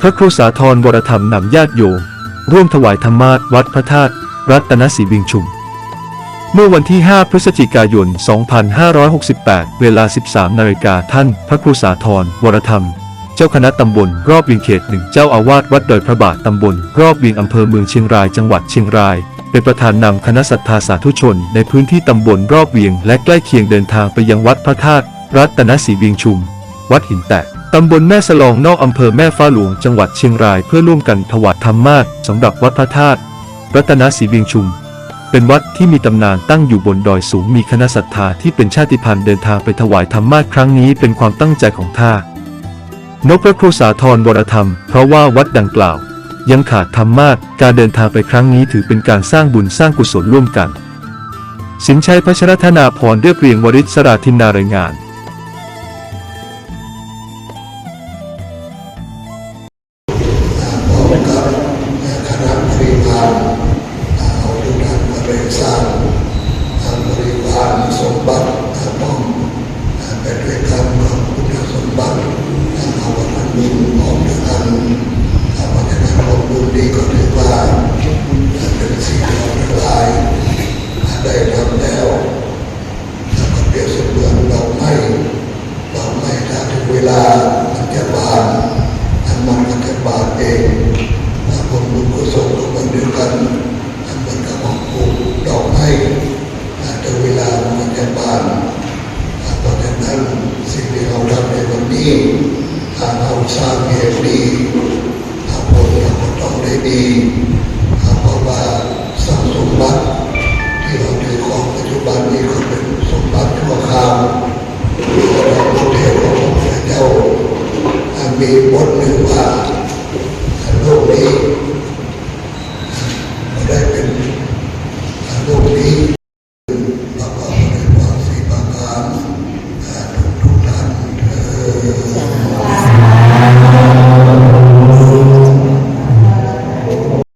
พระครูสาธรวรธรรมนำญาติโยมร่วมถวายธรรมาสวัดพระธาตุรัตนศรีบิงชุม เมื่อวันที่ 5 พฤศจิกายน 2568 เวลา 13 นาฬิกาท่าน พระครูสาธรวรธรรม เจ้าคณะตำบลรอบเวียงเขตหนึ่งเจ้าอาวาสวัดดอยพระบาทตำบลรอบเวียงอำเภอเมืองเชียงรายจังหวัดเชียงรายเป็นประธานนำคณะศรัทธาสาธุชน ในพื้นที่ตำบลรอบเวียง และใกล้เคียงเดินทางไปยังวัดพระธาตุรัตนศรีเวียงชุม วัดหินแตก ตำบลแม่สลองนอกอำเภอแม่ฟ้าหลวงจังหวัดเชียงรายเพื่อร่วมกันถวายธรรมาสสำหรับวัดพระธาตุรัตนศรีเวียงชุม เป็นวัดที่มีตำนานตั้งอยู่บนดอยสูงมีคณะศรัทธาที่เป็นชาติพันธุ์เดินทางไปถวายธรรมาสครั้งนี้เป็นความตั้งใจของท่านพระครูสาธรวรธรรม เพราะว่าวัดดังกล่าว ยังขาดธรรมาสการเดินทางไปครั้งนี้ถือเป็นการสร้างบุญสร้างกุศลร่วมกัน สินชัยพัชรธนาพรเรียบเรียงวริศราธินนารายงาน งเวลามันจะบานมันก็จะบานเองผลบุญกุศลก็เหมือนเดียวกันเหมือนกับของปลูกดอกไม้แต่เวลามันจะบานเพราะฉะนั้นสิ่งที่เราทำในวันนี้ถ้าเราสร้างเหตุดีผลเราก็ต้องได้ดีเพราะว่าสร้างสมบัติที่เราถือของปัจจุบันนี้ ตุผหนึ่งว่าโลกนี้ได้เป็นโลกนี้ประกอบด้วยความสีประการทุกทุกท่านเธอ